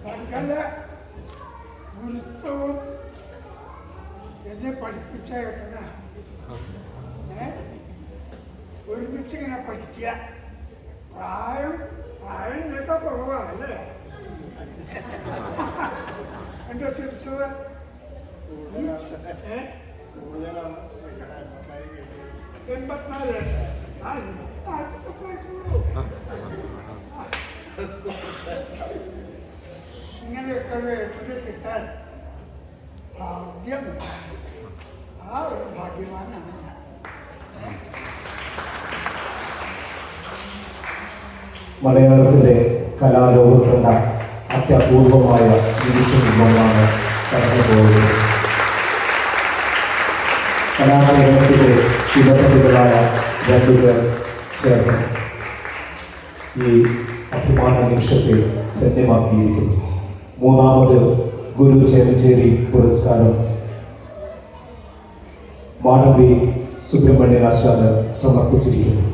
സകല ഗുരുത്വവും എന്നെ പഠിപ്പിച്ച കേട്ടന ഒരുമിച്ച് ഇങ്ങനെ പഠിക്കുക. പ്രായം പ്രായം കേട്ടോ കുറവാണല്ലേ എന്റെ പോയിക്കോളൂ. ഇങ്ങനെയൊക്കെ ഒരു കിട്ടാൻ ഭാഗ്യം. ആ ഒരു ഭാഗ്യവാനാണ് ഞാൻ മലയാളത്തിലെ കലാലോകത്തുണ്ടാകും അത്യപൂർവമായ നിമിഷമാണ് കടന്നുപോയത് കലാരംഗത്തിലെ ശിവപതികളായ രണ്ടുപേർ ചേർന്ന് ഈ അഭിമാന നിമിഷത്തെ ധന്യമാക്കിയിരിക്കുന്നു. മൂന്നാമത് ഗുരു ചേമച്ചേരി പുരസ്കാരം. മാണവി സുബ്രഹ്മണ്യൻ ആശാന് സമർപ്പിച്ചിരിക്കുന്നു.